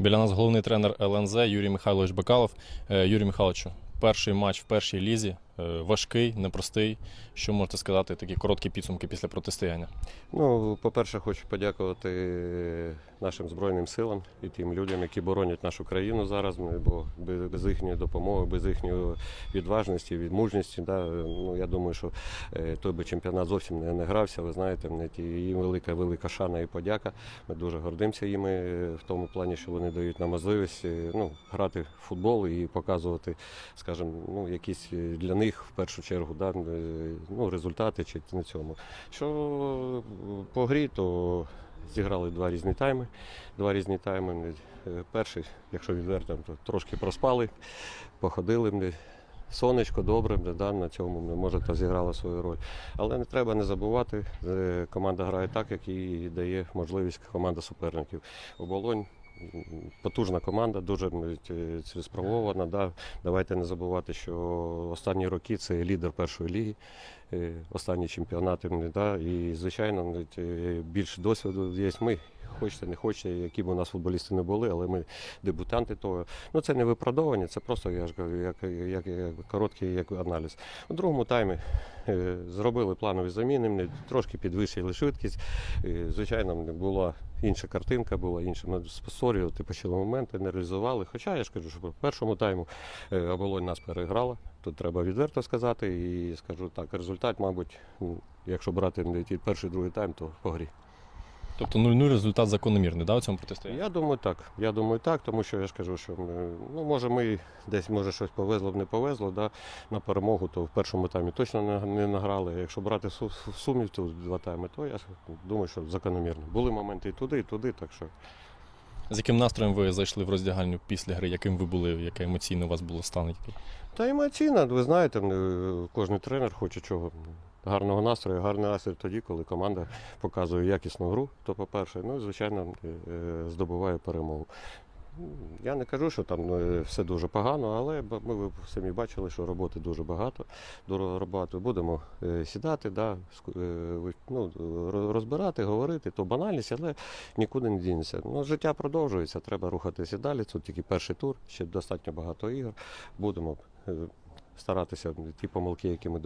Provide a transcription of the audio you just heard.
Біля нас головний тренер ЛНЗ Юрій Михайлович Бакалов. Е, Юрій Михайловичу, перший матч в першій лізі, важкий, непростий. Що можете сказати, такі короткі підсумки після протистояння? Ну, по-перше, хочу подякувати нашим Збройним силам і тим людям, які боронять нашу країну зараз, ну, бо без їхньої допомоги, без їхньої відважності, відмужності, да, ну, я думаю, що е, той би чемпіонат зовсім не, не грався. Ви знаєте, їм велика, велика шана і подяка. Ми дуже гордимося їми е, в тому плані, що вони дають нам можливість е, ну, грати в футбол і показувати, скажімо, ну, якісь е, для них в першу чергу да, е, ну, результати чи на цьому. Що по грі, то зіграли два різні тайми. Два різні тайми. Е, Перший, якщо відверто, то трошки проспали, походили. Сонечко добре, да, на цьому може то зіграло свою роль. Але не треба не забувати, е, команда грає так, як їй дає можливість команда суперників. Оболонь потужна команда, дуже е, цілеспрямована. Да. Давайте не забувати, що останні роки це лідер першої ліги останні чемпіонати. Да, і, звичайно, е, більше досвіду є ми. Хочете, не хочете, які б у нас футболісти не були, але ми дебютанти того. Ну це не виправдовування, це просто я ж кажу, як, як, як короткий як аналіз. У другому таймі е, зробили планові заміни, трошки підвищили швидкість. Е, звичайно, була інша картинка, була інша. Ми спосорювати почали моменти, не реалізували. Хоча я ж кажу, що в першому тайму е, оболонь нас переграла. Тут треба відверто сказати. І скажу так, результат, мабуть, якщо брати не ті перший другий тайм, то по грі. Тобто 0-0 результат закономірний да, у цьому протистоянні? Я думаю, так. Я думаю, так, тому що я ж кажу, що ми, ну, може ми десь може щось повезло б не повезло, да, на перемогу, то в першому таймі точно не, не награли. Якщо брати в сумі то два тайми, то я думаю, що закономірно. Були моменти і туди, і туди, так що З яким настроєм ви зайшли в роздягальню після гри? Яким ви були? Яке емоційне у вас було стан? Та емоційно, ви знаєте, е, кожен тренер хоче чого. Гарного настрою, гарний настрій тоді, коли команда показує якісну гру, то по-перше, ну і звичайно е, е, здобуває перемогу. Я не кажу, що там все дуже погано, але ми ви самі бачили, що роботи дуже багато. До роботи будемо сідати, да, ну, розбирати, говорити, то банальність, але нікуди не дінеться. Ну, життя продовжується, треба рухатися далі. Це тільки перший тур, ще достатньо багато ігор. Будемо старатися ті помилки, які ми